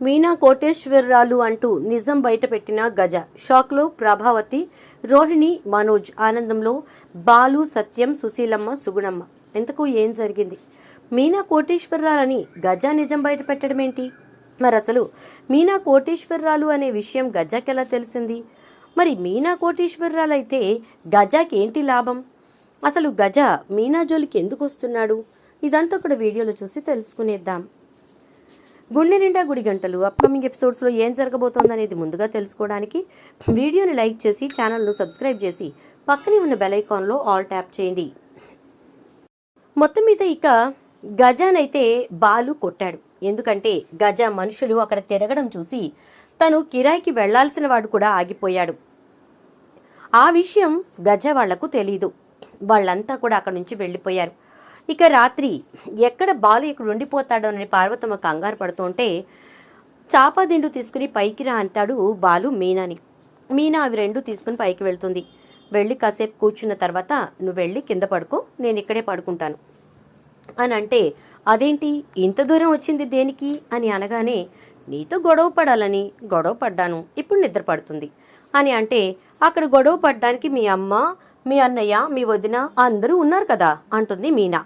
మీనా కోటేశ్వరరాలు అంటూ నిజం బయటపెట్టిన గజ. షాక్లో ప్రభావతి రోహిణి మనోజ్ ఆనందంలో బాలు సత్యం సుశీలమ్మ సుగుణమ్మ. ఇంతకు ఏం జరిగింది? మీనా కోటేశ్వరరాలని గజ నిజం బయట పెట్టడం ఏంటి మరి అసలు మీనా కోటేశ్వరరాలు అనే విషయం గజాకి ఎలా తెలిసింది? మరి మీనా కోటేశ్వరరాలు అయితే గజాకి ఏంటి లాభం? అసలు గజ మీనా జోలికి ఎందుకు వస్తున్నాడు ఇదంతా కూడా వీడియోలో చూసి తెలుసుకునేద్దాం. గుండె నిండా గుడి గంటలు అప్కమింగ్ ఎపిసోడ్స్లో ఏం జరగబోతోంది అనేది ముందుగా తెలుసుకోవడానికి వీడియోని లైక్ చేసి ఛానల్ను సబ్స్క్రైబ్ చేసి పక్కనే ఉన్న బెల్ ఐకాన్లో ఆల్ ట్యాప్ చేయండి. మొత్తం మీద ఇక గజానైతే బాలు కొట్టాడు. ఎందుకంటే గజ మనుషులు అక్కడ తిరగడం చూసి తను కిరాయికి వెళ్ళాల్సిన వాడు కూడా ఆగిపోయాడు. ఆ విషయం గజ వాళ్ళకు తెలీదు. వాళ్ళంతా కూడా అక్కడి నుంచి వెళ్ళిపోయారు. ఇక రాత్రి ఎక్కడ బాలు ఇక్కడ ఉండిపోతాడోనని పార్వతమ్మ కంగారు పడుతుంటే చాపదిండు తీసుకుని పైకి రా అంటాడు బాలు మీనాని. మీనా అవి రెండు తీసుకుని పైకి వెళ్తుంది. వెళ్ళి కాసేపు కూర్చున్న తర్వాత నువ్వు వెళ్ళి కింద పడుకో నేను ఇక్కడే పడుకుంటాను. అని అంటే అదేంటి? ఇంత దూరం వచ్చింది దేనికి? అని అనగానే నీతో గొడవ పడాలని గొడవ పడ్డాను. ఇప్పుడు నిద్ర పడుతుంది. అని అంటే అక్కడ గొడవ పడ్డానికి మీ అమ్మ మీ అన్నయ్య మీ వదిన అందరూ ఉన్నారు కదా అంటుంది మీనా.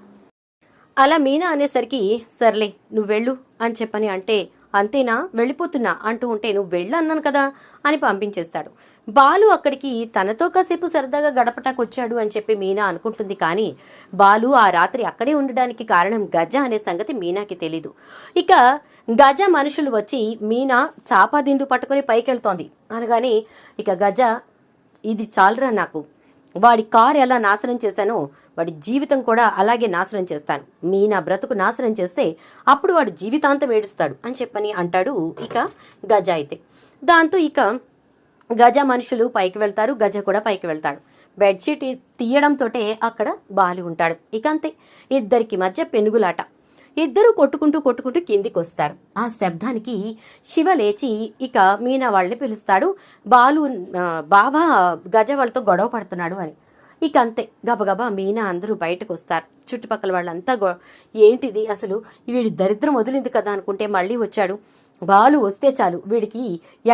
అలా మీనా అనేసరికి సర్లే నువ్వు వెళ్ళు అని చెప్పని అంటే అంతేనా? వెళ్ళిపోతున్నా అంటూ ఉంటే నువ్వు వెళ్ళు అన్నాను కదా అని పంపించేస్తాడు. బాలు అక్కడికి తనతో కాసేపు సరదాగా గడపటాకు వచ్చాడు అని చెప్పి మీనా అనుకుంటుంది కానీ బాలు ఆ రాత్రి అక్కడే ఉండడానికి కారణం గజ అనే సంగతి మీనాకి తెలీదు. ఇక గజ మనుషులు వచ్చి మీనా చాపాదిండు పట్టుకొని పైకెళ్తోంది అనగానే ఇక గజ ఇది చాలరా నాకు? వాడి కారు ఎలా నాశనం చేశానో వాడి జీవితం కూడా అలాగే నాశనం చేస్తాను. మీ నా బ్రతుకు నాశనం చేస్తే అప్పుడు వాడు జీవితాంతం ఏడుస్తాడు అని చెప్పని అంటాడు ఇక గజ అయితే. దాంతో ఇక గజ మనుషులు పైకి వెళ్తారు గజ కూడా పైకి వెళ్తాడు. బెడ్షీట్ తీయడంతో అక్కడ బాలి ఉంటాడు. ఇక అంతే ఇద్దరికి మధ్య పెనుగులాట. ఇద్దరు కొట్టుకుంటూ కొట్టుకుంటూ కిందికి వస్తారు ఆ శబ్దానికి శివ లేచి ఇక మీనా వాళ్ళని పిలుస్తాడు. బాలు బావ గజ వాళ్ళతో గొడవ పడుతున్నాడు అని. ఇక అంతే గబగబా మీనా అందరూ బయటకు వస్తారు చుట్టుపక్కల వాళ్ళంతా గో ఏంటిది అసలు? వీడి దరిద్రం వదిలింది కదా అనుకుంటే మళ్ళీ వచ్చాడు. బాలు వస్తే చాలు. వీడికి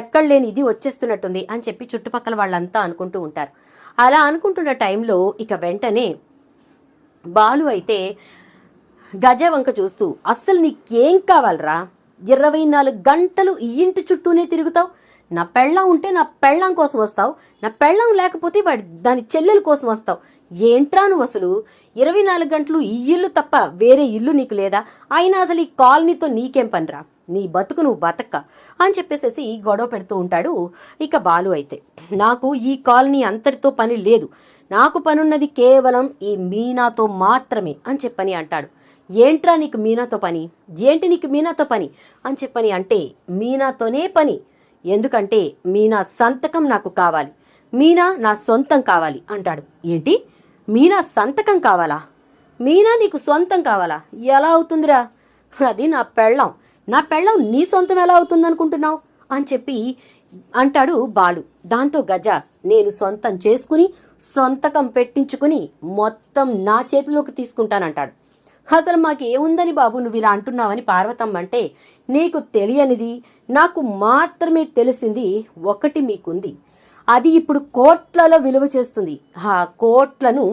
ఎక్కడ లేని ఇది వచ్చేస్తున్నట్టుంది అని చెప్పి చుట్టుపక్కల వాళ్ళంతా అనుకుంటూ ఉంటారు. అలా అనుకుంటున్న టైంలో ఇక వెంటనే బాలు అయితే గజ వంక చూస్తూ అస్సలు నీకేం కావాలరా? ఇరవై నాలుగు గంటలు ఈ ఇంటి చుట్టూనే తిరుగుతావు? నా పెళ్ళం ఉంటే నా పెళ్ళం కోసం వస్తావు. నా పెళ్ళం లేకపోతే వాడి దాని చెల్లెల కోసం వస్తావు. ఏంట్రా నువ్వు అసలు? ఇరవై నాలుగు గంటలు ఈ ఇల్లు తప్ప వేరే ఇల్లు నీకు లేదా? అయినా అసలు ఈ కాలనీతో నీకేం పనిరా? నీ బతుకు నువ్వు బతక్క అని చెప్పేసేసి గొడవ పెడుతూ ఉంటాడు ఇక బాలు అయితే. నాకు ఈ కాలనీ అంతటితో పని లేదు. నాకు పనున్నది కేవలం ఈ మీనాతో మాత్రమే అని చెప్పని అంటాడు. ఏంట్రా నీకు మీనాతో పని? ఏంటి నీకు మీనాతో పని? అని చెప్పని అంటే మీనాతోనే పని. ఎందుకంటే మీనా సంతకం నాకు కావాలి. మీనా నా సొంతం కావాలి అంటాడు. ఏంటి? మీనా సంతకం కావాలా? మీనా నీకు సొంతం కావాలా? ఎలా అవుతుందిరా? అది నా పెళ్ళం. నా పెళ్ళం నీ సొంతం ఎలా అవుతుందనుకుంటున్నావు? అని చెప్పి అంటాడు బాలు. దాంతో గజ నేను సొంతం చేసుకుని సొంతకం పెట్టించుకుని మొత్తం నా చేతిలోకి తీసుకుంటానంటాడు. అసలు మాకు ఏముందని బాబు నువ్వు ఇలా అంటున్నావని పార్వతమ్మ అంటే నీకు తెలియనిది నాకు మాత్రమే తెలిసింది ఒకటి మీకుంది. అది ఇప్పుడు కోట్లలో విలువ చేస్తుంది. ఆ కోట్లను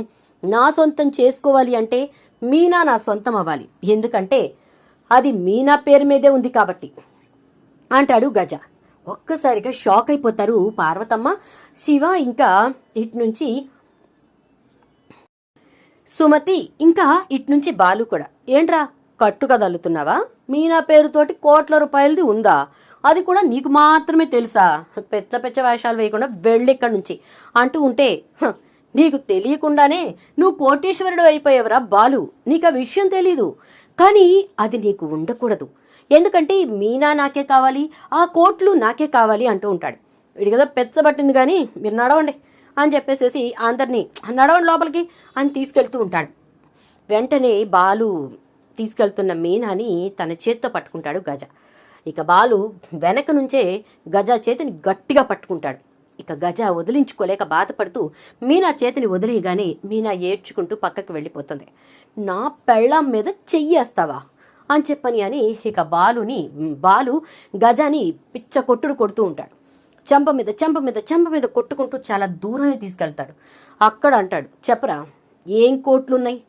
నా సొంతం చేసుకోవాలి అంటే మీనా నా సొంతం అవ్వాలి. ఎందుకంటే అది మీనా పేరు మీదే ఉంది కాబట్టి. అంటాడు గజ. ఒక్కసారిగా షాక్ అయిపోతారు పార్వతమ్మ. శివ ఇంకా ఇటు నుంచి సుమతి ఇంకా ఇటు నుంచి బాలు కూడా. ఏంట్రా కట్టు కదలుతున్నావా మీనా పేరుతోటి కోట్ల రూపాయలది ఉందా? అది కూడా నీకు మాత్రమే తెలుసా? పెచ్చ పెచ్చ వేషాలు వేయకుండా వెళ్ళిక్కడి నుంచి. అంటూ ఉంటే నీకు తెలియకుండానే నువ్వు కోటేశ్వరుడు అయిపోయావురా బాలు. నీకు ఆ విషయం తెలీదు. కానీ అది నీకు ఉండకూడదు. ఎందుకంటే మీనా నాకే కావాలి ఆ కోట్లు నాకే కావాలి అంటూ ఉంటాడు. వీడి కదా పెచ్చబట్టింది కానీ మీరు నడవండి అని చెప్పేసేసి అందరినీ నడవండి లోపలికి అని తీసుకెళ్తూ ఉంటాడు. వెంటనే బాలు తీసుకెళ్తున్న మీనాని తన చేత్తో పట్టుకుంటాడు గజ. ఇక బాలు వెనక నుంచే గజ చేతిని గట్టిగా పట్టుకుంటాడు. ఇక గజ వదిలించుకోలేక బాధపడుతూ మీనా చేతిని వదిలేయగానే మీనా ఏడ్చుకుంటూ పక్కకు వెళ్ళిపోతుంది. నా పెళ్ళాం మీద చెయ్యేస్తావా? అని చెప్పని అని ఇక బాలుని బాలు గజాని పిచ్చ కొట్టుడు కొడుతూ ఉంటాడు. చెంప మీద చెంప మీద చెంప మీద కొట్టుకుంటూ చాలా దూరమే తీసుకెళ్తాడు. అక్కడ అంటాడు చెప్పరా ఏం కోట్లున్నాయి?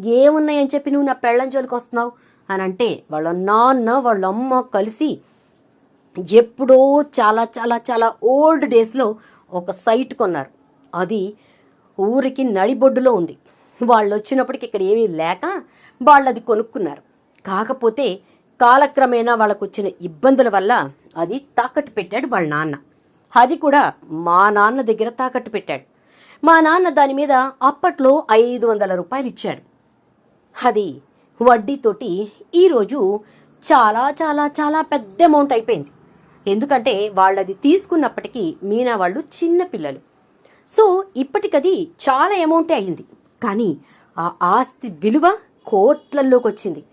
ఏమున్నాయి అని చెప్పి నువ్వు నా పెళ్ళం జోలికి వస్తున్నావు? అని అంటే వాళ్ళ నాన్న వాళ్ళ అమ్మ కలిసి ఎప్పుడో చాలా చాలా చాలా ఓల్డ్ డేస్లో ఒక సైట్ కొన్నారు. అది ఊరికి నడిబొడ్డులో ఉంది. వాళ్ళు వచ్చినప్పటికి ఇక్కడ ఏమీ లేక వాళ్ళు అది కొనుక్కున్నారు. కాకపోతే కాలక్రమేణా వాళ్ళకు వచ్చిన ఇబ్బందుల వల్ల అది తాకట్టు పెట్టాడు వాళ్ళ నాన్న. అది కూడా మా నాన్న దగ్గర తాకట్టు పెట్టాడు. మా నాన్న దాని మీద అప్పట్లో ఐదు వందల రూపాయలు ఇచ్చాడు. అది వడ్డీతోటి ఈరోజు చాలా చాలా చాలా పెద్ద అమౌంట్ అయిపోయింది. ఎందుకంటే వాళ్ళది తీసుకున్నప్పటికీ మీనా వాళ్ళు చిన్న పిల్లలు. సో ఇప్పటికది చాలా అమౌంటే అయింది. కానీ ఆ ఆస్తి విలువ కోట్లల్లోకి వచ్చింది.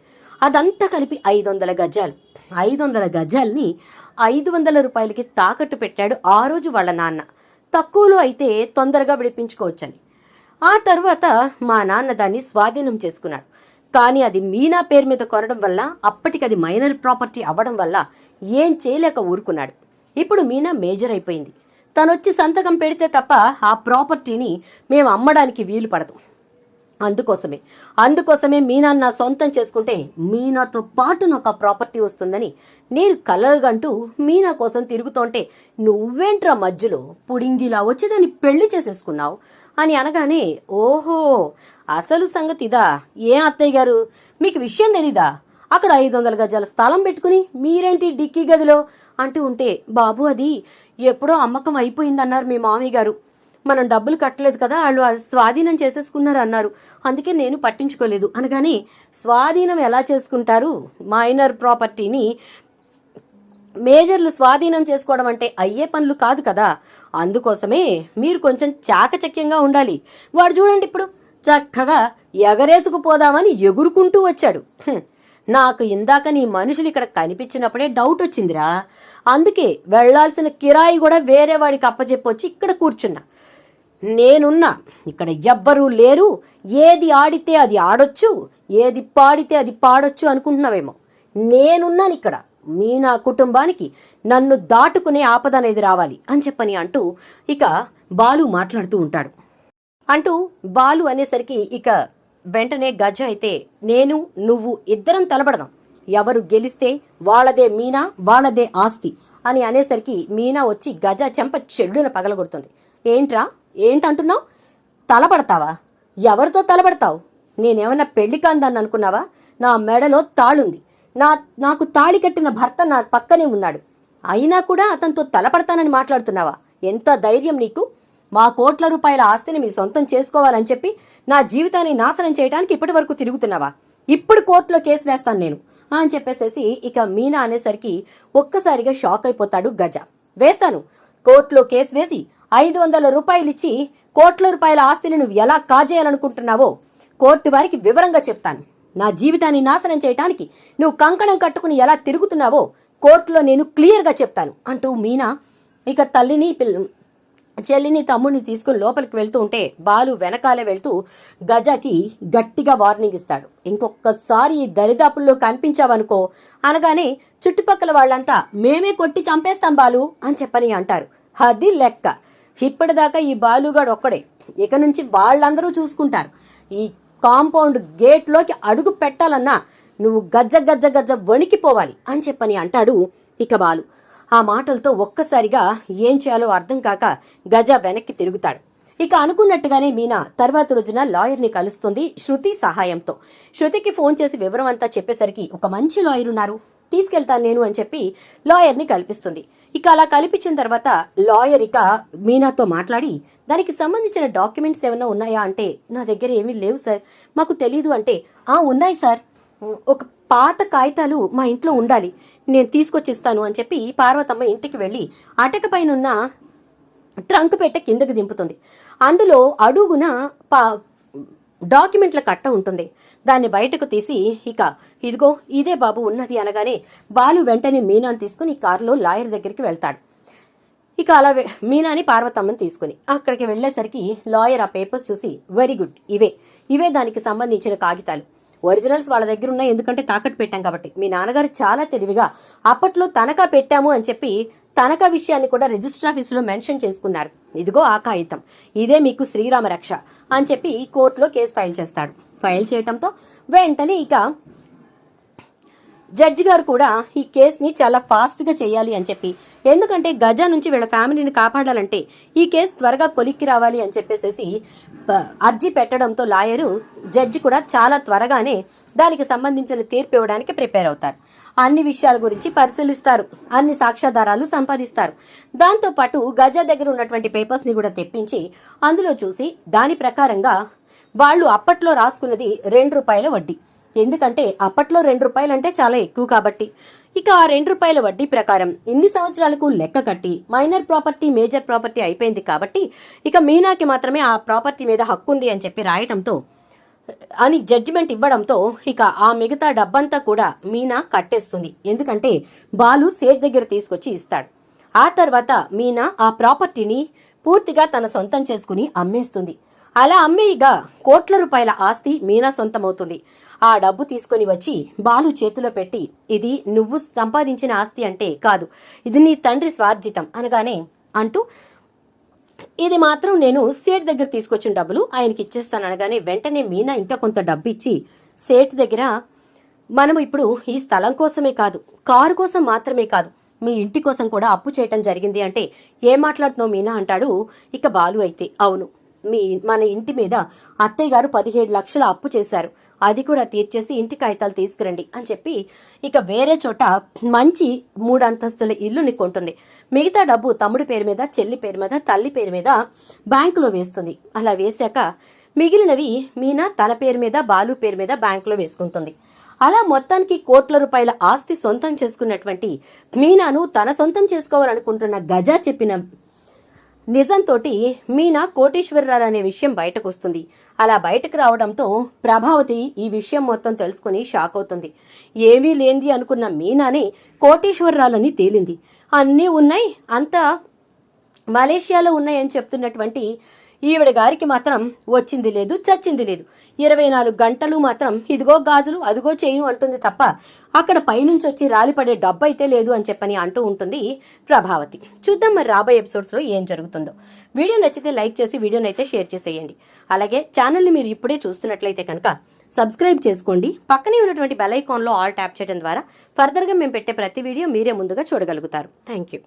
అదంతా కలిపి ఐదు వందల గజాలు. ఐదు వందల గజాల్ని ఐదు వందల రూపాయలకి తాకట్టు పెట్టాడు ఆ రోజు వాళ్ళ నాన్న. తక్కువలో అయితే తొందరగా విడిపించుకోవచ్చని. ఆ తర్వాత మా నాన్న దాన్ని స్వాధీనం చేసుకున్నాడు. కానీ అది మీనా పేరు మీద కొనడం వల్ల అప్పటికి అది మైనర్ ప్రాపర్టీ అవ్వడం వల్ల ఏం చేయలేక ఊరుకున్నాడు. ఇప్పుడు మీనా మేజర్ అయిపోయింది. తనొచ్చి సంతకం పెడితే తప్ప ఆ ప్రాపర్టీని మేము అమ్మడానికి వీలు పడదు. అందుకోసమే అందుకోసమే మీనా నా సొంతం చేసుకుంటే మీనాతో పాటు నాకు ఆ ప్రాపర్టీ వస్తుందని నేను కలగంటూ మీనా కోసం తిరుగుతుంటే నువ్వేంట్రా మధ్యలో పుడింగిలా వచ్చి దాన్ని పెళ్ళి చేసేసుకున్నావు? అని అనగానే ఓహో అసలు సంగతి ఇదా? ఏం అత్తయ్య గారు? మీకు విషయం తెలీదా? అక్కడ ఐదు వందల గజాల స్థలం పెట్టుకుని మీరేంటి డిక్కీ గదిలో? అంటూ ఉంటే బాబు అది ఎప్పుడో అమ్మకం అయిపోయిందన్నారు మీ మామయ్య గారు. మనం డబ్బులు కట్టలేదు కదా వాళ్ళు స్వాధీనం చేసేసుకున్నారు అన్నారు. అందుకే నేను పట్టించుకోలేదు. అనగానే స్వాధీనం ఎలా చేసుకుంటారు? మైనర్ ప్రాపర్టీని మేజర్లు స్వాధీనం చేసుకోవడం అంటే అయ్యే పనులు కాదు కదా. అందుకోసమే మీరు కొంచెం చాకచక్యంగా ఉండాలి. వాడు చూడండి ఇప్పుడు. చక్కగా ఎగరేసుకుపోదామని ఎగురుకుంటూ వచ్చాడు. నాకు ఇందాక నీ మనుషులు ఇక్కడ కనిపించినప్పుడే డౌట్ వచ్చిందిరా. అందుకే వెళ్ళాల్సిన కిరాయి కూడా వేరే వాడికి అప్పచెప్పొచ్చి ఇక్కడ కూర్చున్నా. నేనున్నా ఇక్కడ ఎవ్వరూ లేరు. ఏది ఆడితే అది ఆడొచ్చు ఏది పాడితే అది పాడొచ్చు అనుకుంటున్నావేమో. నేనున్నాను ఇక్కడ. మీ నా కుటుంబానికి నన్ను దాటుకునే ఆపద అనేది రావాలి అని చెప్పని అంటూ ఇక బాలు మాట్లాడుతూ ఉంటాడు. అంటూ బాలు అనేసరికి ఇక వెంటనే గజ అయితే నేను నువ్వు ఇద్దరం తలబడదాం ఎవరు గెలిస్తే వాళ్ళదే మీనా వాళ్ళదే ఆస్తి అని అనేసరికి మీనా వచ్చి గజ చెంప చెడ్డున పగలగొడుతుంది. ఏంట్రా? ఏంటంటున్నావు? తలపడతావా? ఎవరితో తలపడతావు? నేనేమన్నా పెళ్ళి కాందాన్ని అనుకున్నావా? నా మెడలో తాళుంది. నా నాకు తాళి కట్టిన భర్త నా పక్కనే ఉన్నాడు. అయినా కూడా అతనితో తలపడతానని మాట్లాడుతున్నావా? ఎంత ధైర్యం నీకు? మా కోట్ల రూపాయల ఆస్తిని మీ సొంతం చేసుకోవాలని చెప్పి నా జీవితాన్ని నాశనం చేయడానికి ఇప్పటి వరకు తిరుగుతున్నావా? ఇప్పుడు కోర్టులో కేసు వేస్తాను నేను. అని చెప్పేసేసి ఇక మీనా అనేసరికి ఒక్కసారిగా షాక్ అయిపోతాడు గజ. వేస్తాను. కోర్టులో కేసు వేసి ఐదు వందల రూపాయలు ఇచ్చి కోట్ల రూపాయల ఆస్తిని నువ్వు ఎలా కాజేయాలనుకుంటున్నావో కోర్టు వారికి వివరంగా చెప్తాను. నా జీవితాన్ని నాశనం చేయటానికి నువ్వు కంకణం కట్టుకుని ఎలా తిరుగుతున్నావో కోర్టులో నేను క్లియర్గా చెప్తాను. అంటూ మీనా ఇక తల్లిని పిల్ల చెల్లిని తమ్ముడిని తీసుకుని లోపలికి వెళ్తూ ఉంటే బాలు వెనకాలే వెళ్తూ గజకి గట్టిగా వార్నింగ్ ఇస్తాడు. ఇంకొకసారి ఈ దరిదాపుల్లో కనిపించావనుకో అనగానే చుట్టుపక్కల వాళ్ళంతా మేమే కొట్టి చంపేస్తాం బాలు అని చెప్పని అంటారు. అది లెక్క. ఇప్పటిదాకా ఈ బాలుగాడు ఒక్కడే. ఇక నుంచి వాళ్ళందరూ చూసుకుంటారు. ఈ కాంపౌండ్ గేట్లోకి అడుగు పెట్టాలన్నా నువ్వు గజ్జ గజ్జ గజ్జ వణికిపోవాలి అని చెప్పని అంటాడు ఇక బాలు. ఆ మాటలతో ఒక్కసారిగా ఏం చేయాలో అర్థం కాక గజ వెనక్కి తిరుగుతాడు. ఇక అనుకున్నట్టుగానే మీనా తర్వాత రోజున లాయర్ని కలుస్తుంది శృతి సహాయంతో. శృతికి ఫోన్ చేసి వివరం అంతా చెప్పేసరికి ఒక మంచి లాయర్ ఉన్నారు. తీసుకెళ్తాను నేను అని చెప్పి లాయర్ని కల్పిస్తుంది. ఇక అలా కల్పించిన తర్వాత లాయర్ ఇక మీనాతో మాట్లాడి దానికి సంబంధించిన డాక్యుమెంట్స్ ఏమైనా ఉన్నాయా అంటే నా దగ్గర ఏమీ లేవు సార్. మాకు తెలీదు అంటే ఆ ఉన్నాయి సార్. ఒక పాత కాగితాలు మా ఇంట్లో ఉండాలి. నేను తీసుకొచ్చిస్తాను అని చెప్పి పార్వతమ్మ ఇంటికి వెళ్ళి అటక పైనున్న ట్రంక్ పెట్టె కిందకి దింపుతుంది. అందులో అడుగున పా డాక్యుమెంట్ల కట్ట ఉంటుంది. దాన్ని బయటకు తీసి ఇక ఇదిగో ఇదే బాబు ఉన్నది అనగానే బాలు వెంటనే మీనాని తీసుకుని కారులో లాయర్ దగ్గరికి వెళ్తాడు. ఇక అలా మీనాని పార్వతమ్మని తీసుకుని అక్కడికి వెళ్ళేసరికి లాయర్ ఆ పేపర్స్ చూసి వెరీ గుడ్ ఇవే. ఇవే దానికి సంబంధించిన కాగితాలు. ఒరిజినల్స్ వాళ్ళ దగ్గర ఉన్నాయి. ఎందుకంటే తాకట్టు పెట్టాం కాబట్టి. మీ నాన్నగారు చాలా తెలివిగా అప్పట్లో తనఖా పెట్టాము అని చెప్పి తనఖా విషయాన్ని కూడా రిజిస్టర్ ఆఫీసులో మెన్షన్ చేసుకున్నారు. ఇదిగో ఆ కాగితం. ఇదే మీకు శ్రీరామ రక్ష అని చెప్పి కోర్టులో కేసు ఫైల్ చేస్తాడు. ఫైల్ చేయటంతో వెంటనే ఇక జడ్జి గారు కూడా ఈ కేసుని చాలా ఫాస్ట్గా చేయాలి అని చెప్పి ఎందుకంటే గజ నుంచి వీళ్ళ ఫ్యామిలీని కాపాడాలంటే ఈ కేసు త్వరగా కొలిక్కి రావాలి అని చెప్పేసేసి అర్జీ పెట్టడంతో లాయరు జడ్జి కూడా చాలా త్వరగానే దానికి సంబంధించిన తీర్పు ఇవ్వడానికి ప్రిపేర్ అవుతారు. అన్ని విషయాల గురించి పరిశీలిస్తారు. అన్ని సాక్ష్యాధారాలు సంపాదిస్తారు. దాంతోపాటు గజ దగ్గర ఉన్నటువంటి పేపర్స్ని కూడా తెప్పించి అందులో చూసి దాని ప్రకారంగా వాళ్ళు అప్పట్లో రాసుకున్నది రెండు రూపాయల వడ్డీ. ఎందుకంటే అప్పట్లో రెండు రూపాయలు అంటే చాలా ఎక్కువ కాబట్టి. ఇక ఆ రెండు రూపాయల వడ్డీ ప్రకారం ఇన్ని సంవత్సరాలకు లెక్క కట్టి మైనర్ ప్రాపర్టీ మేజర్ ప్రాపర్టీ అయిపోయింది కాబట్టి ఇక మీనాకి మాత్రమే ఆ ప్రాపర్టీ మీద హక్కు ఉంది అని చెప్పి రాయటంతో అని జడ్జిమెంట్ ఇవ్వడంతో ఇక ఆ మిగతా డబ్బంతా కూడా మీనా కట్టేస్తుంది. ఎందుకంటే బాలు సేట్ దగ్గర తీసుకొచ్చి ఇస్తాడు. ఆ తర్వాత మీనా ఆ ప్రాపర్టీని పూర్తిగా తన సొంతం చేసుకుని అమ్మేస్తుంది. అలా అమ్మేయిగా కోట్ల రూపాయల ఆస్తి మీనా సొంతమవుతుంది. ఆ డబ్బు తీసుకొని వచ్చి బాలు చేతిలో పెట్టి ఇది నువ్వు సంపాదించిన ఆస్తి అంటే కాదు. ఇది నీ తండ్రి స్వార్జితం అనగానే అంటూ ఇది మాత్రం నేను సేట్ దగ్గర తీసుకొచ్చిన డబ్బులు ఆయనకి ఇచ్చేస్తాను అనగానే వెంటనే మీనా ఇంకా కొంత డబ్బు ఇచ్చి సేట్ దగ్గర మనం ఇప్పుడు ఈ స్థలం కోసమే కాదు కారు కోసం మాత్రమే కాదు మీ ఇంటి కోసం కూడా అప్పు చేయటం జరిగింది అంటే ఏం మాట్లాడుతున్నావు మీనా? అంటాడు ఇక బాలు అయితే. అవును మీ మన ఇంటి మీద అత్తయ్య గారు పదిహేడు లక్షల అప్పు చేశారు. అది కూడా తీర్చేసి ఇంటి కాగితాలు తీసుకురండి అని చెప్పి ఇక వేరే చోట మంచి మూడు అంతస్తుల ఇల్లుని కొంటుంది. మిగతా డబ్బు తమ్ముడి పేరు మీద చెల్లి పేరు మీద తల్లి పేరు మీద బ్యాంకులో వేస్తుంది. అలా వేశాక మిగిలినవి మీనా తన పేరు మీద బాలు పేరు మీద బ్యాంకులో వేసుకుంటుంది. అలా మొత్తానికి కోట్ల రూపాయల ఆస్తి సొంతం చేసుకున్నటువంటి మీనాను తన సొంతం చేసుకోవాలనుకుంటున్న గజా చెప్పిన నిజంతోటి మీనా కోటేశ్వరరావు అనే విషయం బయటకు వస్తుంది అలా బయటకు రావడంతో ప్రభావతి ఈ విషయం మొత్తం తెలుసుకుని షాక్ అవుతుంది. ఏమీ లేంది అనుకున్న మీనానే కోటేశ్వరరాలని తేలింది. అన్నీ ఉన్నాయి అంతా మలేషియాలో ఉన్నాయని చెప్తున్నటువంటి ఈవిడ గారికి మాత్రం వచ్చింది లేదు చచ్చింది లేదు. ఇరవై నాలుగు గంటలు మాత్రం ఇదిగో గాజులు అదిగో చేయు అంటుంది తప్ప అక్కడ పైనుంచి వచ్చి రాలిపడే డబ్బు అయితే లేదు అని చెప్పని అంటూ ఉంటుంది ప్రభావతి. చూద్దాం మరి రాబోయే ఎపిసోడ్స్లో ఏం జరుగుతుందో. వీడియో నచ్చితే లైక్ చేసి వీడియోని అయితే షేర్ చేసేయండి. అలాగే ఛానల్ని మీరు ఇప్పుడే చూస్తున్నట్లయితే కనుక సబ్స్క్రైబ్ చేసుకోండి. పక్కనే ఉన్నటువంటి బెల్ ఐకాన్లో ఆల్ ట్యాప్ చేయడం ద్వారా ఫర్దర్గా మేము పెట్టే ప్రతి వీడియో మీరే ముందుగా చూడగలుగుతారు. Thank you.